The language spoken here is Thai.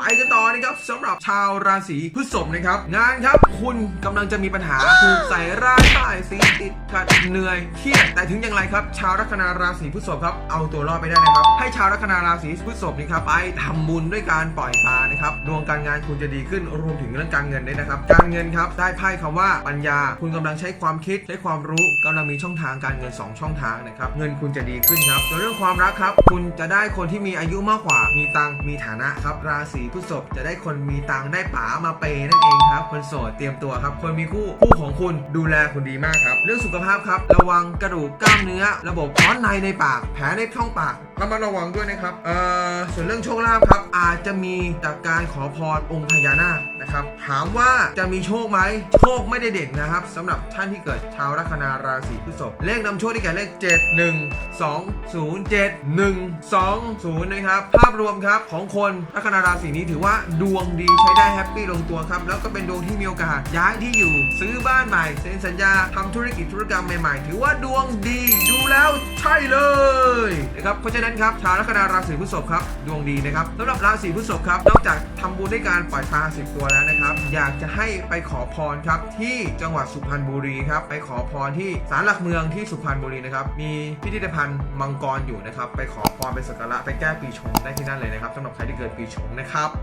ไปกันต่อนะครับสำหรับชาวราศีพฤษภนะครับ งานครับคุณกำลังจะมีปัญหาถูกใส่ร้ายป้ายสีติดขัดเหนื่อยเครียดแต่ถึงอย่างไรครับ ชาวลัคนาราศีพฤษภครับเอาตัวรอดไปได้นะครับ ให้ชาวลัคนาราศีพฤษภนี่ครับไปทำบุญด้วยการปล่อยปลานะครับดวงการงานคุณจะดีขึ้นรวมถึงเรื่องการเงินด้วยนะครับ การเงินครับได้ไพ่คำว่าปัญญา คุณกำลังใช้ความคิดใช้ความรู้กำลังมีช่องทางการเงิน 2 ช่องทางนะครับเงินคุณจะดีขึ้นครับส่วนเรื่องความรักครับ คุณจะได้คนที่มีอายุมากกว่ามีตังมีฐานะครับราศีพฤษภจะได้คนมีตังได้ป๋ามาเปย์นั่นเองครับคนโสดเตรียมตัวครับคนมีคู่คู่ของคุณดูแลคุณดีมากครับ เรื่องสุขภาพครับ ระวังกระดูกกล้ามเนื้อ ระบบร้อนในในปาก แผลในช่องปากระมัดระวังด้วยนะครับเอ่อ ส่วนเรื่องโชคลาภครับ อาจจะมีจากการขอพรองค์พญานาคนะครับถามว่าจะมีโชคไหมโชคไม่ได้เด่นนะครับสำหรับท่านที่เกิดชาวลัคนาราศีพฤษภเลขนำโชคที่แก่เลข 7 1 2 0 7 1 2 0นะครับภาพรวมครับของคนลัคนาราศีนี้ถือว่าดวงดีใช้ได้แฮปปี้ลงตัวครับแล้วก็เป็นดวงที่มีโอกาสย้ายที่อยู่ซื้อบ้านใหม่เซ็นสัญญาทำธุรกิจธุรกรรมใหม่ๆ ถือว่าดวงดีดูแล้วใช่เลย นะครับเพราะฉะนั้นครับชาวลัคนาราศีพฤษภครับดวงดีนะครับสำหรับราศีพฤษภครับนอกจากทำบุญด้วยการปล่อยปลาสิบตัวแล้วนะครับอยากจะให้ไปขอพรครับที่จังหวัดสุพรรณบุรีครับไปขอพรที่ศาลหลักเมืองที่สุพรรณบุรีนะครับมีพิพิธภัณฑ์มังกรอยู่นะครับไปขอพรไปสักการะไปแก้ปีชงได้ที่นั่นเลยนะครับสำหรับใครที่เกิดปีชงนะครับ